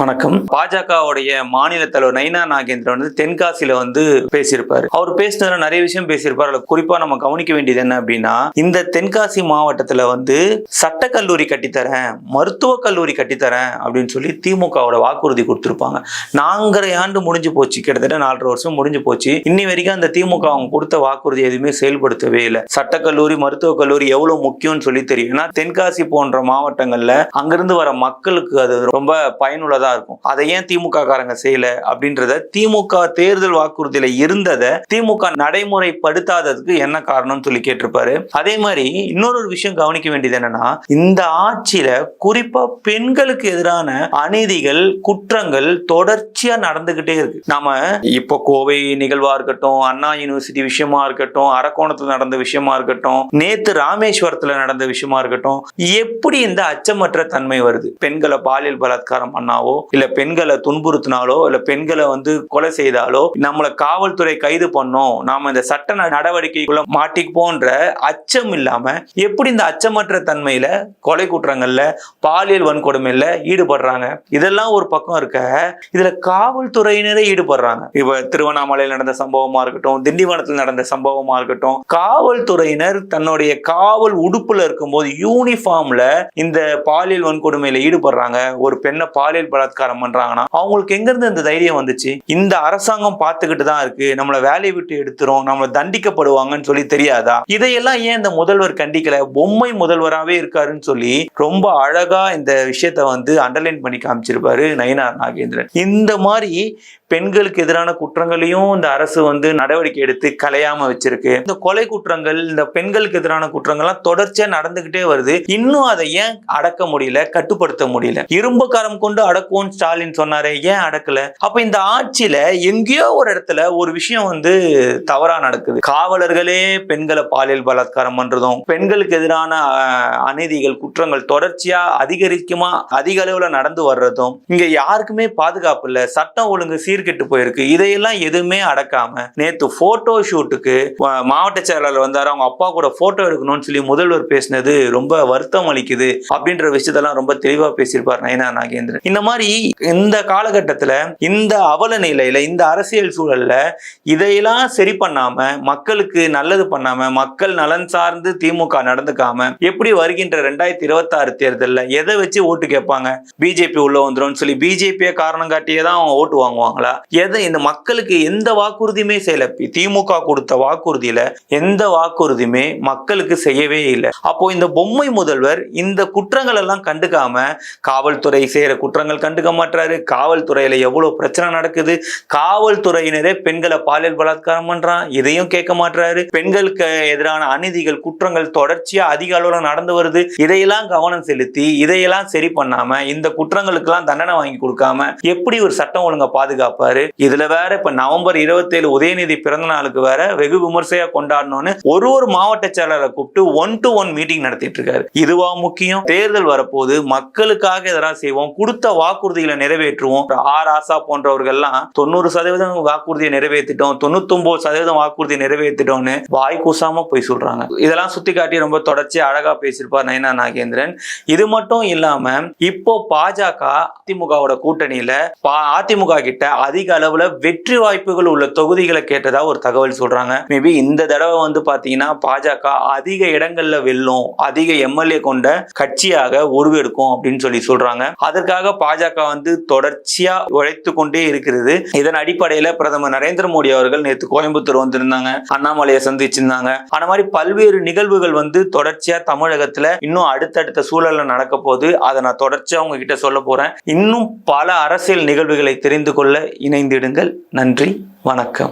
வணக்கம். பாஜகவுடைய மாநில தலைவர் நைனா நாகேந்திரன் வந்து தென்காசியில வந்து பேசியிருப்பாரு. அவர் பேசினதுல நிறைய விஷயம் பேசியிருப்பார். அதுல குறிப்பா நம்ம கவனிக்க வேண்டியது என்ன அப்படின்னா இந்த தென்காசி மாவட்டத்துல வந்து சட்டக்கல்லூரி கட்டித்தரேன் மருத்துவ கல்லூரி கட்டித்தரேன் அப்படின்னு சொல்லி திமுகவோட வாக்குறுதி கொடுத்திருப்பாங்க. நான்கரை ஆண்டு முடிஞ்சு போச்சு. கிட்டத்தட்ட நாலரை வருஷம் முடிஞ்சு போச்சு. இன்னி வரைக்கும் அந்த திமுக அவங்க கொடுத்த வாக்குறுதி எதுவுமே செயல்படுத்தவே இல்லை. சட்டக்கல்லூரி மருத்துவக் கல்லூரி எவ்வளவு முக்கியம்னு சொல்லி தெரியும். ஏன்னா தென்காசி போன்ற மாவட்டங்கள்ல அங்கிருந்து வர மக்களுக்கு அது ரொம்ப பயனுள்ளதா இருக்கும். அதை ஏன் திமுக காரங்க செய்யல? அப்படின்றத திமுக தேர்தல் வாக்குறுதியில இருந்ததை திமுக நடைமுறைப்படுத்தாததுக்கு என்ன காரணம்னு சொல்லி கேட்டிருப்பாரு. அதே மாதிரி இன்னொரு விஷயம் கவனிக்க வேண்டியது என்னன்னா இந்த ஆட்சியில குறிப்பா பெண்களுக்கு எதிரான அநீதிகள் குற்றங்கள் தொடர்ச்சியா நடந்துகிட்டே இருக்கு. நாம இப்போ கோவை நிகழ்வா இருக்கட்டும் அண்ணா யூனிவர்சிட்டி விஷயமா இருக்கட்டும் அரக்கோணத்துல நடந்த விஷயமா இருக்கட்டும் நேத்து ராமேஸ்வரத்துல நடந்த விஷயமா இருக்கட்டும் எப்படி இந்த அச்சமற்ற தன்மை வருது? பெண்களை பாலியல் பலாத்காரம் பண்ணாவோ இல்ல பெண்களை துன்புறுத்தினாலோ இல்ல பெண்களை வந்து கொலை செய்தாலோ நம்மளை காவல்துறை கைது பண்ணோம் நாம இந்த சட்ட ந- நடவடிக்கைக்குள்ள மாட்டிப்போன்ற அச்சம் இல்லாம எப்படி இந்த அச்சமற்ற தன்மையில கொலை குற்றங்கள்ல பாலியல் வன்கொடுமையில ஈடுபடுறாங்க? இதெல்லாம் ஒரு பக்கம் இருக்க இதுல காவல்துறையினரே ஈடுபடுறாங்க. இப்ப திருவண்ணாமலையில் நடந்த சம்பவமா இருக்கட்டும் திண்டிவனத்தில் நடந்த சம்பவமா இருக்கட்டும் காவல்துறையினர் தன்னுடைய காவல் உடுப்புல இருக்கும்போது யூனிஃபார்ம்ல இந்த பாலியல் வன்கொடுமையில ஈடுபடுறாங்க. ஒரு பெண்ணை பாலியல் பலாத்காரம் பண்றாங்கன்னா அவங்களுக்கு எங்க இருந்து இந்த தைரியம் வந்துச்சு? இந்த அரசாங்கம் பார்த்துக்கிட்டு தான் இருக்கு. நம்மளை வேலையை விட்டு எடுத்துரும் நம்மளை தண்டிக்கப்படுவாங்கன்னு சொல்லி தெரியாதா? இதையெல்லாம் ஏன் இந்த முதல்வர் கண்டிக்கல? பொம்மை முதல்வராகவே இருக்காருன்னு சொல்லி ரொம்ப அழகா இந்த விஷயத்த வந்து அண்டர்லைன் பண்ணி காமிச்சிருப்பாரு நயினார் நாகேந்திரன். இந்த மாதிரி பெண்களுக்கு எதிரான குற்றங்களையும் இந்த அரசு வந்து நடவடிக்கை எடுத்து கலையாம வச்சிருக்கு. இந்த கொலை குற்றங்கள் இந்த பெண்களுக்கு எதிரான குற்றங்கள்லாம் தொடர்ச்சியா நடந்துகிட்டே வருது. இன்னும் அதை ஏன் அடக்க முடியல கட்டுப்படுத்த முடியல? இரும்பு கொண்டு கொண்டு அடக்கும்னு ஸ்டாலின் சொன்னாரு ஏன் அடக்கல? அப்ப இந்த ஆட்சியில எங்கேயோ ஒரு இடத்துல ஒரு விஷயம் வந்து தவறா நடக்குது. காவலர்களே பெண்களை பாலியல் பலாத்காரம் பண்றதும் பெண்களுக்கு எதிரான அநீதிகள் குற்றங்கள் தொடர்ச்சியா அதிகரிக்குமா அதிக அளவுல நடந்து வர்றதும் இங்க யாருக்குமே பாதுகாப்பு இல்ல சட்டம் ஒழுங்கு சீர்கெட்டு போயிருக்கு. இதையெல்லாம் எதுவுமே அடக்காம நேத்து போட்டோ ஷூட்டுக்கு மாவட்ட செயலாளர் வந்தாரு. அவங்க அப்பா கூட போட்டோ எடுக்கணும்னு சொல்லி முதல்வர் பேசினது ரொம்ப வருத்தம் அளிக்குது. அப்படின்ற விஷயத்தெல்லாம் ரொம்ப தெளிவா பேசியிருப்பார் நயனா நாகேந்திரன். இந்த மாதிரி இந்த காலகட்டத்துல இந்த அவல நிலையில் இந்த அரசியல் சூழல்ல இதையெல்லாம் சரி பண்ணாம மக்களுக்கு நல்லது பண்ணாம மக்கள் நலன் சார்ந்து திமுக நடந்துக்காம எப்படி வருகின்ற ரெண்டாயிரத்தி இருபத்தி ஆறு தேர்தலில் எதை வச்சு ஓட்டு கேட்பாங்க? பிஜேபி உள்ள வந்துடும் சொல்லி பிஜேபியை காரணம் காட்டியே தான் அவங்க ஓட்டு வாங்குவாங்களா? எதை இந்த மக்களுக்கு எந்த வாக்குறுதியுமே செய்யல. திமுக கொடுத்த வாக்குறுதியில எந்த வாக்குறுதியுமே மக்களுக்கு செய்யவே இல்லை. அப்போ இந்த பொம்மை முதல்வர் இந்த குற்றங்கள் எல்லாம் கண்டுக்காம காவல்துறை செய்யற குற்றங்கள் கண்டுக்க மாட்டாரு காவல்துறையில எவ்வளவு பிரச்சனை நடக்குது. காவல்துறையினரே பெண்களை பாலியல் பலாத்காரம் பண்றான். இதையும் கேட்க மாட்டாரு பெண்களுக்கு எதிரான அநீதிகள் குற்றங்கள் தொடர்ச்சியா அதிக அளவுல நடந்து வருது. இதையெல்லாம் கவனம் செலுத்தி இதையெல்லாம் சரி பண்ணாம இந்த குற்றங்களுக்கெல்லாம் தண்டனை வாங்கி கொடுக்காம எப்படி ஒரு சட்டம் ஒழுங்கை பாதுகாப்பாரு? இதுல வேற இப்ப நவம்பர் இருபத்தேழு உதயநிதி பிறந்த நாளுக்கு வேற வெகு விமர்சையா கொண்டாடணும்னு ஒரு ஒரு மாவட்ட செயலரை கூப்பிட்டு ஒன் டு ஒன் மீட்டிங் நடத்திட்டு இருக்காரு. இதுவா முக்கியம்? தேர்தல் வரப்போது மக்களுக்காக எதிராக செய்வோம். கொடுத்த வாக்கு வாக்குறுதிகளை நிறைவேற்றுவோம். ஆர் ஆசா போன்றவர்கள்லாம் தொண்ணூறு சதவீதம் வாக்குறுதியை நிறைவேற்றிட்டோம். தொண்ணூத்தொன்பது சதவீதம் வாக்குறுதியை நிறைவேற்றிட்டோம்னு வாய் கூசாம போய் சொல்றாங்க. இதெல்லாம் சுத்தி காட்டி ரொம்ப தொடர்ச்சி அழகா பேசியிருப்பார் நயனா நாகேந்திரன். இது மட்டும் இல்லாம இப்போ பாஜக அதிமுகவோட கூட்டணியில பா- அதிமுக கிட்ட அதிக அளவுல வெற்றி வாய்ப்புகள் உள்ள தொகுதிகளை கேட்டதா ஒரு தகவல் சொல்றாங்க. மேபி இந்த தடவை வந்து பாத்தீங்கன்னா பாஜக அதிக இடங்கள்ல வெல்லும் அதிக எம்எல்ஏ கொண்ட கட்சியாக உருவெடுக்கும் அப்படின்னு சொல்லி சொல்றாங்க. அதற்காக பாஜக வந்து தொடர்ச்சியா உழைத்து கொண்டே இருக்கிறது. இதன் அடிப்படையில பிரதமர் நரேந்திர மோடி அவர்கள் நேற்று கோயம்புத்தூர் வந்திருந்தாங்க. அண்ணாமலையை சந்திச்சிருந்தாங்க. அந்த மாதிரி பல்வேறு நிகழ்வுகள் வந்து தொடர்ச்சியா தமிழகத்துல இன்னும் அடுத்தடுத்த சூழல்ல நடக்க போது அதை நான் தொடர்ச்சியா உங்ககிட்ட சொல்ல போறேன். இன்னும் பல அரசியல் நிகழ்வுகளை தெரிந்து கொள்ள இணைந்திடுங்கள். நன்றி. வணக்கம்.